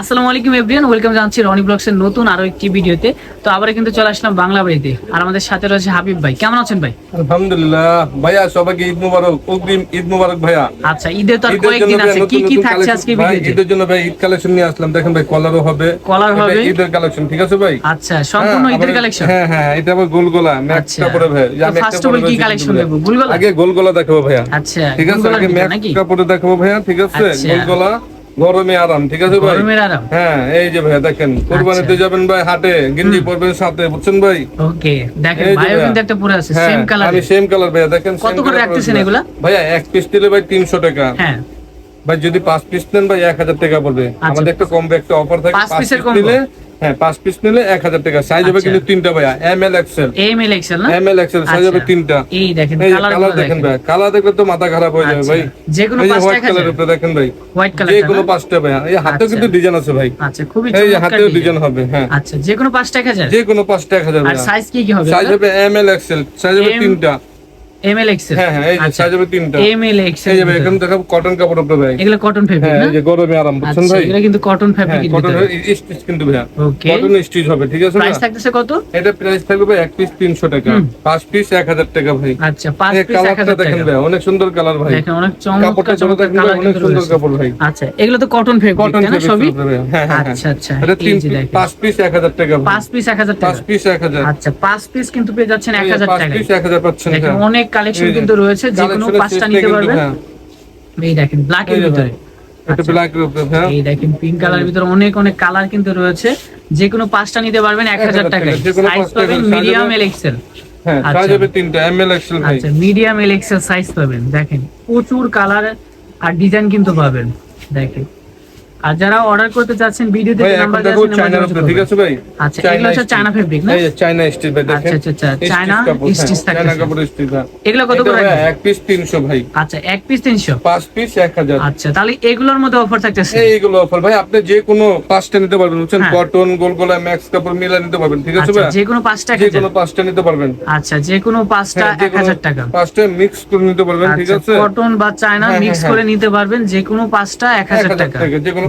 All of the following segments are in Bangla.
আসসালামু আলাইকুম এভরিওয়ান ওয়েলকাম জানাচ্ছি রনি ব্লগসের নতুন আরও একটি ভিডিওতে। তো আবার কিন্তু চলে আসলাম বাংলা বাড়িতে। আর আমাদের সাথে রয়েছে হাবিব ভাই। কেমন আছেন ভাই? আলহামদুলিল্লাহ। ভাইয়া সবাইকে ঈদ মুবারক অগ্রিম ঈদ মুবারক ভাইয়া। আচ্ছা ঈদে তো আর কয়েকদিন আছে। কি কি থাকছে আজকে ভিডিওতে? ঈদের জন্য ভাই ঈদ কালেকশন নিয়ে আসলাম। দেখেন ভাই কলারও হবে। কলার হবে। ঈদের কালেকশন ঠিক আছে ভাই? আচ্ছা সম্পূর্ণ হ্যাঁ, ঈদের কালেকশন হ্যাঁ হ্যাঁ এটা আবার গোলগোলা ম্যাক্স আচ্ছা। কাপড়ে ভাই। একটা of all কি কালেকশন কিন্তু নেব? আগে গোলগোলা দেখাবো ভাইয়া। আচ্ছা ঠিক আছে আগে ম্যাক্স কাপড়ে দেখাবো ভাইয়া ঠিক আছে? আচ্ছা। গোলগোলা। গরমে আরাম ঠিক আছে ভাই? হ্যাঁ এই যে ভাইয়া দেখেন কোরবানিতে যাবেন ভাই হাটে গেঞ্জি পরবেন সাথে বুঝছেন ভাই? ওকে দেখেন ভাই কিন্তু একটা পুরো আছে হ্যাঁ সেম কালার আমি সেম কালার ভাইয়া দেখেন কত করে রাখতেছেন এগুলা? ভাইয়া এক পিস দিলে ভাই তিনশো টাকা। হ্যাঁ। ভাই যদি পাঁচ পিস নেন ভাই এক হাজার টাকা পড়বে। আমাদের একটা কমবে একটা অফার থাকে পাঁচ পিস combo? হ্যাঁ পাঁচ পিস নিলে এক হাজার টাকা। সাইজ হবে আচ্ছা। কিন্তু তিনটা ভাইয়া M L XL M L XL M L XL size হবে আচ্ছা। তিনটা। এই দেখেন কালার কালার দেখেন ভাই কালার দেখলে তো মাথা খারাপ হয়ে যাবে আচ্ছা। ভাই। যে কোনো পাঁচটা হোয়াইট এক হাজার? কালার উপরে দেখেন ভাই। হোয়াইট যে কোনো পাঁচটা ভাইয়া এই আচ্ছা। কিন্তু ডিজাইন আছে ভাই। আচ্ছা খুবই এই হাতেও ডিজাইন ডিজাইন হবে হ্যাঁ। আচ্ছা যে কোনো পাঁচটা এক হাজার? যে কোনো পাঁচটা এক হাজার আর সাইজ কি কি হবে সাইজ হবে এম এল এক্সেল সাইজ হবে তিনটা। এক্সেল হ্যাঁ হ্যাঁ এই সাইজ হবে তিনটা। এম এক্সেল এই যে এখন দেখাবো কটন কাপড় উপরে ভাই। এগুলো কটন ফেব্রিক না? এই যে গরমে আরাম বুঝছেন আচ্ছা ভাই? এগুলো কিন্তু কটন হ্যাঁ কটন স্টিচ কিন্তু ভাইয়া। ওকে কটন স্টিচ হবে ঠিক আছে প্রাইস থাকতেছে কত? এটা প্রাইস থাকবে ভাই এক পিস টাকা। পাঁচ পিস এক হাজার টাকা ভাই। আচ্ছা পাঁচ পিস এক কালারটা হাজার দেখেন টাকা। ভাই অনেক সুন্দর কালার ভাই। দেখেন অনেক চমৎকার চমৎকার কালার অনেক সুন্দর কাপড় ভাই। আচ্ছা এগুলো তো কটন ফেব্রিক না সবই আচ্ছা আচ্ছা এটা তিন দেখেন। পাঁচ পিস এক হাজার টাকা পাঁচ পিস এক হাজার পাঁচ পিস এক হাজার। আচ্ছা পাঁচ পিস কিন্তু পেয়ে যাচ্ছেন এক এই হাজার পাঁচ পিস এক হাজার পাচ্ছেন দেখেন হ্যাঁ। অনেক কালেকশন কিন্তু রয়েছে যে কোনো পাঁচটা নিতে পারবেন। হ্যাঁ। এই দেখেন ব্ল্যাক এর ভিতরে। এটা আচ্ছা। হ্যাঁ। এই দেখেন পিঙ্ক কালার ভিতরে অনেক অনেক কালার কিন্তু রয়েছে। যে কোনো পাঁচটা নিতে পারবেন এক হাজার 1000 টাকায়। সাইজ পাবেন মিডিয়াম এল এক্সেল আচ্ছা। মিডিয়াম এল এক্সেল সাইজ পাবেন দেখেন। প্রচুর কালার আর ডিজাইন কিন্তু পাবেন দেখেন। আর যারা অর্ডার করতে চাচ্ছেন ভিডিওতে ভাই নাম্বার দেওয়া আছে ঠিক আছে ভাই? আচ্ছা, এগুলো হচ্ছে চায়না fabric না? এই চায়না স্টিচ ভাই দেখেন? আচ্ছা, আচ্ছা, চায়না হ্যাঁ, stitch থাকতেছে। চায়না কাপড় স্টিচ এগুলো কত করে রাখবেন? এক পিস তিনশো ভাই। আচ্ছা এক পিস তিনশো? পাঁচ পিস এক হাজার। আচ্ছা তাহলে এগুলোর মধ্যে অফার থাকতেছে। এইগুলো অফার ভাই আপনি যে কোনো পাঁচটা নিতে পারবেন বুঝছেন? হ্যাঁ। কটন গোলগোলা ম্যাক্স কাপড় মিলা নিতে পারবেন ঠিক আছে আচ্ছা ভাই? যে কোনো পাঁচটা যে কোনো পাঁচটা নিতে পারবেন। আচ্ছা যে কোনো পাঁচটা হ্যাঁ, যে এক কোনো হাজার টাকা। পাঁচটা মিক্স করে নিতে পারবেন ঠিক আচ্ছা আছে? কটন বা চায়না হ্যাঁ, মিক্স হ্যাঁ, করে নিতে পারবেন যে কোনো পাঁচটা এক এক হাজার হাজার টাকা। টাকা যে কোনো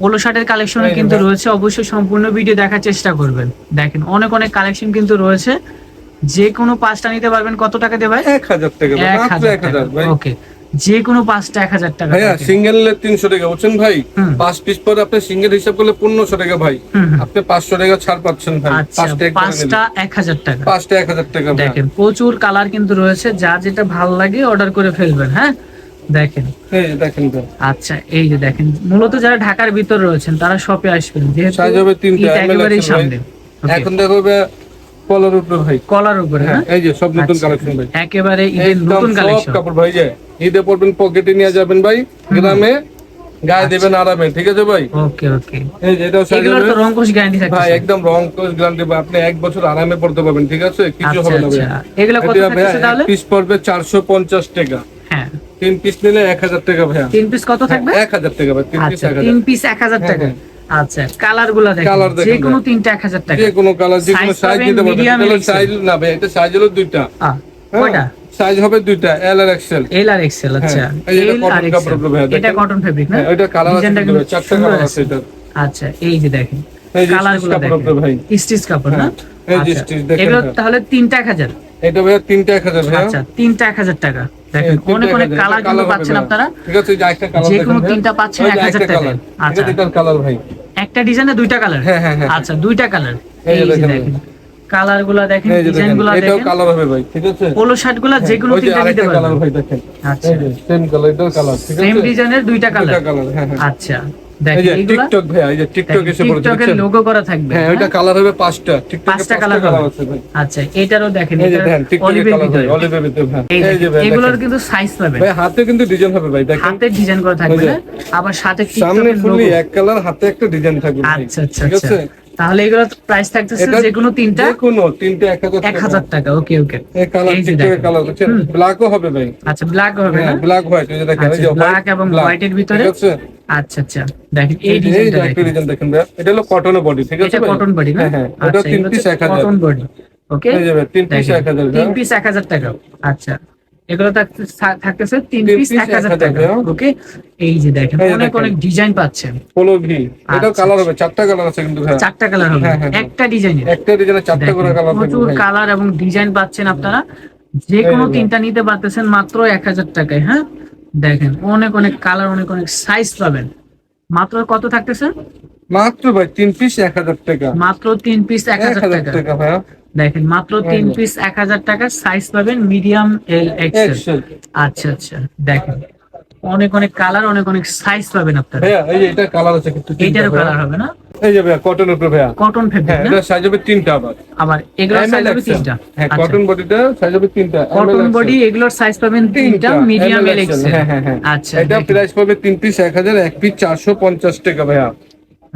পোলো শার্টের কালেকশন কিন্তু রয়েছে। অবশ্যই সম্পূর্ণ ভিডিও দেখার চেষ্টা করবেন। দেখেন অনেক অনেক কালেকশন কিন্তু রয়েছে। যে কোনো পাঁচটা নিতে পারবেন। কত টাকা দেবে এক হাজার টাকা এক হাজার ওকে যে কোনো পাঁচটা এক হাজার টাকা থাকে। সিঙ্গেল তিনশো টাকা। বুঝছেন ভাই? পাঁচ পিস পরে আপনি সিঙ্গেল হিসাব করলে পনেরোশো টাকা ভাই। আপনি পাঁচশো টাকা ছাড় পাচ্ছেন ভাই। আচ্ছা। পাঁচটা এক হাজার টাকা। পাঁচটা এক হাজার টাকা দেখেন প্রচুর কালার কিন্তু রয়েছে। যা যেটা ভালো লাগে অর্ডার করে ফেলবেন হ্যাঁ? দেখেন। আচ্ছা এই যে দেখেন মূলত যারা ঢাকার ভিতর রয়েছেন তারা শপে আসবেন যেহেতু। সামনে। এখন দেখো কলার উপরে ভাই। কলার উপরে হ্যাঁ এই যে সব নতুন আচ্ছা, কালেকশন ভাই। একেবারে ঈদের একদম নতুন সব কাপড় ভাই যে ঈদে পড়বেন পকেটে নিয়ে যাবেন ভাই গ্রামে। গায়ে দেবেন আরামে ঠিক আছে ভাই? ওকে ওকে এই যে এটাও সাইজ তো রংকশ গ্যারান্টি ভাই একদম গ্যারান্টি ভাই আপনি এক বছর আরামে পড়তে পারবেন ঠিক আছে? কিছু আচ্ছা হবে না ভাই। আচ্ছা এগুলো কত থাকছে তাহলে? পিস পড়বে চারশো পঞ্চাশ টাকা। হ্যাঁ। তিন পিস নিলে এক হাজার টাকা ভাইয়া। তিন পিস কত থাকবে? এক হাজার টাকা ভাই তিন পিস আচ্ছা তিন পিস এক হাজার টাকা। আচ্ছা কালারগুলা যে কোনো তিনটা এক হাজার টাকা। যে কোনো কালার যে কোনো সাইজ। সাইজ না ভাই এটা সাইজ হলো দুইটা। কয়টা? সাইজ হবে দুইটা এল আর এক্সেল এল আর এক্সেল আচ্ছা। হ্যাঁ, এটা এটা কটন ফেব্রিক না? হ্যাঁ কালার আছে চারটা কালার এটা আচ্ছা এই যে দেখেন কালারগুলো কাপড়ের দেখেন। স্টিচ কাপড় না? হ্যাঁ, এই যে আচ্ছা, দেখেন এগুলো তাহলে তিনটা এক হাজার? এটা তিনটা এক হাজার আচ্ছা তিনটা এক হাজার টাকা। দেখেন অনেক অনেক কালার কিন্তু পাচ্ছেন আপনারা। ঠিক আছে একটা কালার যে কোনো তিনটা পাচ্ছেন 1000 টাকা আচ্ছা। এটা কালার ভাই। একটা ডিজাইনে দুইটা কালার? হ্যাঁ, হ্যাঁ, হ্যাঁ। আচ্ছা দুইটা কালার। এই দেখেন। কালারগুলা দেখেন যে দেখেন এটাও কালার হবে ভাই ঠিক আছে? পোলো শার্টগুলা যে কোনো তিনটা নিতে আরেকটা কালার ভাই দেখেন। আচ্ছা। সেম কালার এটাও কালার ঠিক সেম ডিজাইনের দুইটা কালার। দুইটা কালার হ্যাঁ হ্যাঁ। আচ্ছা। টিকটক ভাই এই যে টিকটক এসে টিকটকের লোগো করা থাকবে হ্যাঁ কালার হবে পাঁচটা। টিকটকে পাঁচটা কালার কালার আছে ভাই। আচ্ছা এটারও দেখেন এটা অলিভের ভিতরে। অলিভের ভিতরে হ্যাঁ এই এই যে দেখেন, ভাই এগুলোর কিন্তু সাইজ পাবেন। ভাই হাতে কিন্তু ডিজাইন হবে ভাই দেখেন। হাতে ডিজাইন করা থাকবে না আবার সাথে সামনে ফুললি এক কালার হাতে একটা ডিজাইন থাকবে আচ্ছা আচ্ছা ঠিক আছে? তাহলে এগুলো প্রাইস থাকতেছে যে কোনো তিনটা? যে কোনো তিনটে এক হাজার এক টাকা ওকে ওকে এই কালার এই যে দেখেন। কালার বুঝছেন ব্ল্যাকও হবে ভাই। আচ্ছা ব্ল্যাক হবে না? হ্যাঁ ব্ল্যাক হোয়াইট এই যে দেখেন এই যে আচ্ছা, black এবং black, এর ভিতরে? আচ্ছা আচ্ছা দেখেন এই এই যে এই ডিজাইনটা দেখেন। ডিজাইন দেখেন ভাই এটা হলো কটনের বডি ঠিক আছে এটা কটন বডি না? হ্যাঁ এটা তিন পিস এক হাজার। কটন বডি ওকে এই যে ভাই, তিন পিস এক হাজার তিন পিস এক হাজার টাকা আচ্ছা। এগুলো থাকতে- থাকতেছে তিন পিস এক হাজার টাকা। ওকে এই যে দেখেন অনেক অনেক ডিজাইন পাচ্ছেন। পোলো ভি আচ্ছা, কালার হবে চারটা কালার আছে কিন্তু ভাইয়া চারটা কালার হবে। হ্যাঁ, হ্যাঁ, হ্যাঁ। একটা ডিজাইনের একটা ডিজাইনে চারটা করে কালার প্রচুর কালার এবং ডিজাইন পাচ্ছেন আপনারা। যে কোনো তিনটা নিতে পারতেছেন মাত্র এক হাজার টাকায় হ্যাঁ? দেখেন অনেক অনেক কালার অনেক অনেক সাইজ পাবেন। মাত্র কত থাকতেছে? মাত্র ভাই তিন পিস এক হাজার টাকা। মাত্র তিন পিস এক হাজার টাকা। দেখেন মাত্র তিন পিস এক হাজার টাকা সাইজ পাবেন মিডিয়াম এল এক্সেল আচ্ছা আচ্ছা দেখেন। অনেক অনেক কালার অনেক অনেক সাইজ পাবেন আপনারা। এই যে এটা কালার আছে কিন্তু এইটারও কালার হবে না? এই যে ভাইয়া কটন উপরে ভাইয়া। কটন হ্যাঁ ফেব্রিক এটা সাইজ হবে তিনটা আবার। আবার এগুলোর সাইজ হবে তিনটা। হ্যাঁ আচ্ছা। কটন বডিটা সাইজ হবে তিনটা। কটন বডি এগুলোর সাইজ পাবেন তিনটা। মিডিয়াম এল এক্সেল হ্যাঁ হ্যাঁ হ্যাঁ। আচ্ছা এটা প্রাইস পাবে তিন পিস এক হাজার এক পিস চারশো পঞ্চাশ টাকা ভাইয়া।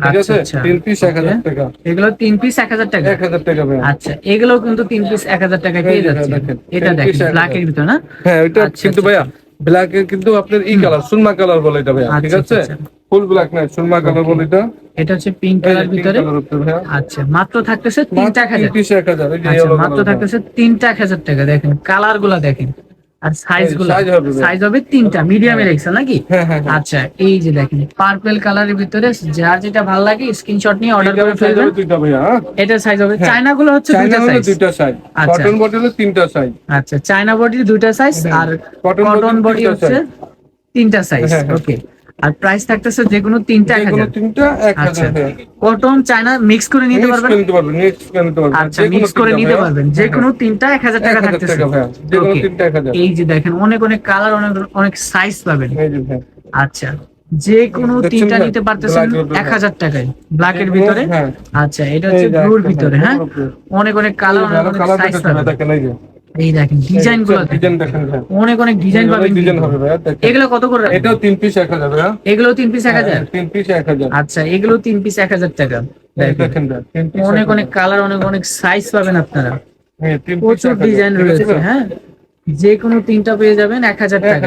ঠিক আচ্ছা, আছে? আচ্ছা। তিন পিস এক হাজার টাকা। এগুলো তিন পিস এক হাজার টাকা? এক হাজার টাকা ভাইয়া আচ্ছা এগুলো কিন্তু তিন পিস এক হাজার টাকা পেয়ে যাচ্ছে দেখেন, এটা দেখেন ব্ল্যাক এর ভিতর না? হ্যাঁ ওইটা আচ্ছা, কিন্তু ভাইয়া ব্ল্যাক এর কিন্তু আপনার কালার সুরমা কালার বলে এটা ভাইয়া ঠিক আছে। ফুল ব্ল্যাক না সুরমা কালার বলে এটা। এটা হচ্ছে পিঙ্ক কালার ভিতরে। আচ্ছা মাত্র থাকতেছে তিন yellow মাত্র থাকতেছে তিনটা এক হাজার টাকা দেখেন কালারগুলা দেখেন। আর সাইজগুলা। সাইজ হবে তিনটা মিডিয়ামের এক্সেল নাকি? হ্যাঁ হ্যাঁ হ্যাঁ। আচ্ছা এই যে দেখেন পার্পল কালারের ভিতরে যার যেটা ভালো লাগে স্ক্রিনশট নিয়ে অর্ডার করে ফেলবেন। হ্যাঁ? এটা সাইজ হবে। চায়না গুলো হচ্ছে দুইটা সাইজ দুইটা সাইজ। কটন বডির তিনটা সাইজ আচ্ছা চায়না বডির দুইটা সাইজ আর কটন বডি হচ্ছে তিনটা সাইজ হ্যাঁ, হ্যাঁ। ওকে আর প্রাইস থাকতেছে যে কোনো তিনটা এক হাজার। তিনটা এক আচ্ছা। হাজার কটন চায়না মিক্স করে নিতে পারবেন? নিতে পারবেন mix করে নিতে পারবেন। আচ্ছা মিক্স করে নিতে পারবেন। যে কোনো তিনটা এক হাজার টাকা থাকতেছে। যে কোনো তিনটা এক হাজার। এই যে দেখেন অনেক অনেক কালার অনেক অনেক সাইজ পাবেন। আচ্ছা যে কোনো তিনটা নিতে পারতেছেন। এক হাজার টাকায়। ব্ল্যাক এর ভিতরে? হ্যাঁ। আচ্ছা এটা হচ্ছে ব্লুর ভিতরে হ্যাঁ? অনেক অনেক কালার অনেক সাইজ পাবেন। এই দেখেন ডিজাইনগুলো ডিজাইন দেখেন অনেক অনেক ডিজাইন পাবেন ডিজাইন হবে এগুলো কত করে এটাও তিন পিস এক হাজার ভাইয়া এগুলো তিন পিস এক হাজার? হ্যাঁ, তিন পিস এক হাজার। আচ্ছা এগুলো তিন পিস এক হাজার টাকা। দেখেন। দেখেন অনেক অনেক কালার অনেক অনেক সাইজ পাবেন আপনারা। হ্যাঁ, প্রচুর ডিজাইন রয়েছে হ্যাঁ? যে কোনো তিনটা পেয়ে যাবেন এক হাজার টাকা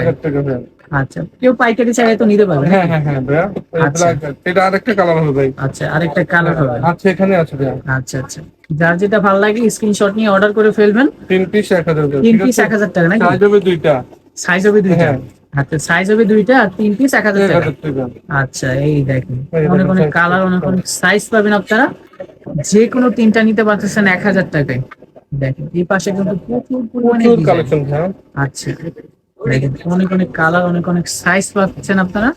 আচ্ছা কেউ পাইকারি চাইলে তো নিতে পারবেন হ্যাঁ হ্যাঁ হ্যাঁ আচ্ছা। এটা আরেকটা কালার হবে ভাই। আচ্ছা আরেকটা কালার হবে। আচ্ছা এখানে আছে আচ্ছা আচ্ছা। যার যেটা ভালো লাগে স্ক্রিনশট নিয়ে অর্ডার করে ফেলবেন। তিন পিস এক হাজার তিন পিস? এক হাজার টাকা নাকি? সাইজ হবে দুইটা। সাইজ হবে দুইটা? হ্যাঁ। আচ্ছা সাইজ হবে দুইটা আর তিন পিস এক হাজার টাকা। আচ্ছা এই দেখেন। অনেক অনেক কালার অনেক অনেক সাইজ পাবেন আপনারা। যে কোনো তিনটা নিতে পারতেছেন এক হাজার টাকায়। দেখেন এই পাশে কিন্তু প্রচুর পরিমাণে কালেকশন ভাইয়া আচ্ছা দেখেন অনেক অনেক কালার অনেক অনেক সাইজ পাচ্ছেন আপনারা।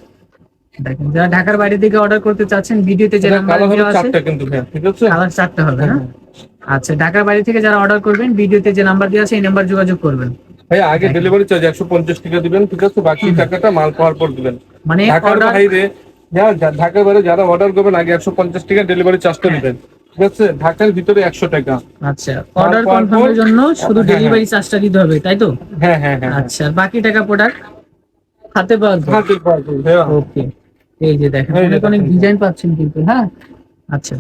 দেখেন যারা ঢাকার বাইরে থেকে অর্ডার করতে চাচ্ছেন ভিডিওতে যে নাম্বার দেওয়া আছে চারটা কিন্তু ভাইয়া ঠিক আছে? কালার চারটে হবে না আচ্ছা ঢাকার বাইরে থেকে যারা অর্ডার করবেন ভিডিওতে যে নাম্বার দেওয়া আছে এই নাম্বার যোগাযোগ করবেন। ভাইয়া আগে ডেলিভারি চার্জ একশো পঞ্চাশ টাকা দিবেন ঠিক আছে? বাকি টাকাটা মাল পাওয়ার পর দিবেন। মানে ঢাকার বাইরে হ্যাঁ ঢাকার বাইরে যারা অর্ডার করবেন আগে একশো পঞ্চাশ টাকা ডেলিভারি চার্জটা দিবেন। ঠিক আছে? ঢাকার ভিতরে একশো টাকা। আচ্ছা অর্ডার কনফার্মের জন্য শুধু হ্যাঁ, ডেলিভারি চার্জটা দিতে হবে তাই তো? হ্যাঁ হ্যাঁ হ্যাঁ। আচ্ছা বাকি টাকা প্রোডাক্ট হাতে পাওয়া পাওয়ার পর, ওকে এই যে দেখেন অনেক অনেক ডিজাইন পাচ্ছেন কিন্তু হ্যাঁ? আচ্ছা।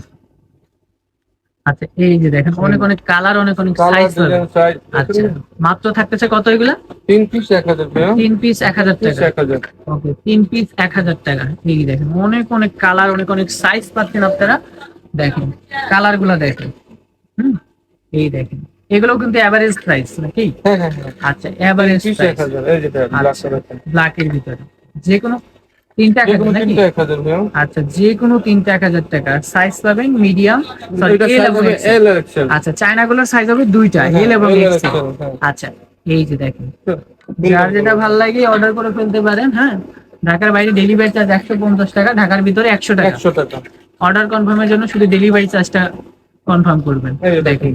আচ্ছা এই যে দেখেন অনেক অনেক কালার অনেক অনেক সাইজ আচ্ছা মাত্র থাকতেছে কত এগুলা? তিন পিস এক হাজার ভাইয়া তিন পিস এক হাজার টাকা। ওকে তিন পিস এক হাজার টাকা। এই দেখেন অনেক অনেক কালার অনেক অনেক সাইজ পাচ্ছেন আপনারা। দেখেন কালারগুলা দেখেন। হুম এই দেখেন। এগুলো কিন্তু এভারেজ প্রাইস নাকি? হ্যাঁ হ্যাঁ হ্যাঁ। আচ্ছা এভারেজ ব্ল্যাক আচ্ছা ব্ল্যাক এর ভিতরে। যে কোনো তিনটা এক হাজার নাকি? আচ্ছা যে কোনো তিনটা এক হাজার টাকা। সাইজ পাবেন মিডিয়াম আচ্ছা চায়না গুলোর সাইজ হবে দুইটা হ্যাঁ, এল এবং হ্যাঁ। আচ্ছা এই যে দেখেন। যার যেটা ভালো লাগে অর্ডার করে ফেলতে পারেন হ্যাঁ। ঢাকার বাইরে ডেলিভারি চার্জ একশো পঞ্চাশ টাকা ঢাকার ভিতরে একশো টাকা। একশো টাকা। অর্ডার কনফার্মের জন্য শুধু ডেলিভারি চার্জটা কনফার্ম করবেন। দেখেন।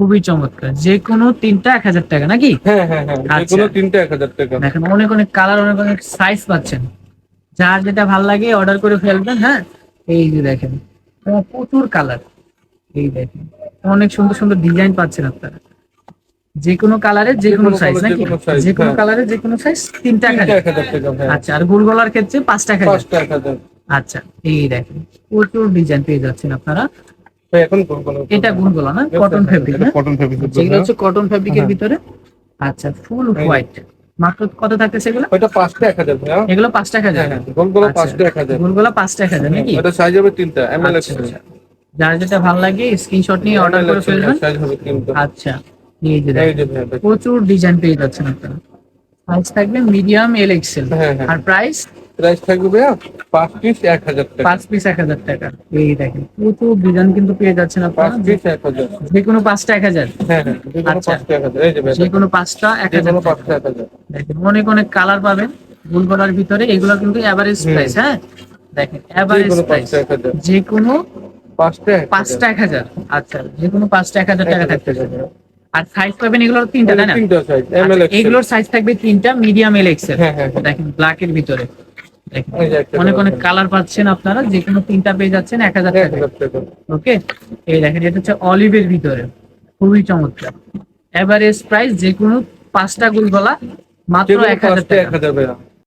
খুবই চমৎকার। যে কোনো তিনটা এক হাজার টাকা নাকি? হ্যাঁ হ্যাঁ হ্যাঁ যে আচ্ছা। কোনো তিনটা এক হাজার টাকা। দেখেন অনেক অনেক কালার অনেক অনেক সাইজ পাচ্ছেন। যার যেটা ভালো লাগে অর্ডার করে ফেলবেন হ্যাঁ? এই যে দেখেন প্রচুর কালার এই দেখেন অনেক সুন্দর সুন্দর ডিজাইন পাচ্ছেন আপনারা। যে কোনো কালারের যে কোনো সাইজ নাকি? যে কোনো হ্যাঁ। কালারের যে কোনো সাইজ তিন টাকা ভাইয়া আচ্ছা আর গোল গলার ক্ষেত্রে পাঁচ টাকা আচ্ছা এই দেখেন প্রচুর ডিজাইন পেয়ে যাচ্ছেন আপনারা। এটা গুল গলা না কটন ফেব্রিক কটন ফেব্রিক হচ্ছে কটন ফেব্রিকের হ্যাঁ। ভিতরে। আচ্ছা ফুল হোয়াইট মাত্র কত থাকতেছে এগুলো? ওইটা পাঁচটা এক হাজার এগুলো পাঁচ টাকা হ্যাঁ যায় হ্যাঁ গোলগুলো আচ্ছা। পাঁচটা এক হাজার। গোলগোলা পাঁচ টাকা যায় নাকি? ওটা সাইজ হবে তিনটা এম এল আচ্ছা, আচ্ছা। যার যেটা ভালো লাগে স্ক্রিনশট নিয়ে অর্ডার করে ফেলবেন। সাইজ হবে তিনটা। আচ্ছা এই যে। প্রচুর ডিজাইন পেয়ে যাচ্ছেন আপনারা। সাইজ থাকবে মিডিয়াম এল এক্সেল হ্যাঁ, হ্যাঁ। আর প্রাইস প্রাইস থাকবে পাঁচ পিস এক হাজার টাকা। পাঁচ পিস এক হাজার টাকা। এই দেখেন প্রচুর ডিজাইন কিন্তু পেয়ে যাচ্ছেন পাঁচ পিস এক হাজার। যে কোনো পাঁচটা এক হাজার? হ্যাঁ হ্যাঁ যে কোনো আচ্ছা। পাঁচটা এক হাজার। এই যে কোনো পাঁচটা এক হাজার। পাঁচটা এক হাজার। দেখেন অনেক অনেক কালার পাবেন গুলগলার ভিতরে। এগুলো কিন্তু এভারেজ প্রাইস হ্যাঁ? দেখেন এভারেজ প্রাইস যে কোনো পাঁচটা পাঁচটা এক হাজার। আচ্ছা যে কোনো পাঁচটা এক হাজার টাকা থাকতে। আর সাইজ পাবেন এগুলোর তিনটা তাই না? আচ্ছা, এগুলোর সাইজ থাকবে তিনটা মিডিয়াম এল এক্সেল হ্যাঁ হ্যাঁ হ্যাঁ। দেখেন ব্ল্যাক এর ভিতরে। অনেক অনেক কালার পাচ্ছেন আপনারা যে কোনো তিনটা পেয়ে যাচ্ছেন এক হাজার টাকা। ওকে? এই দেখেন এটা হচ্ছে অলিভের ভিতরে। খুবই চমৎকার। এভারেজ প্রাইস যে কোনো পাঁচটা গুলগলা মাত্র এক হাজার টাকা।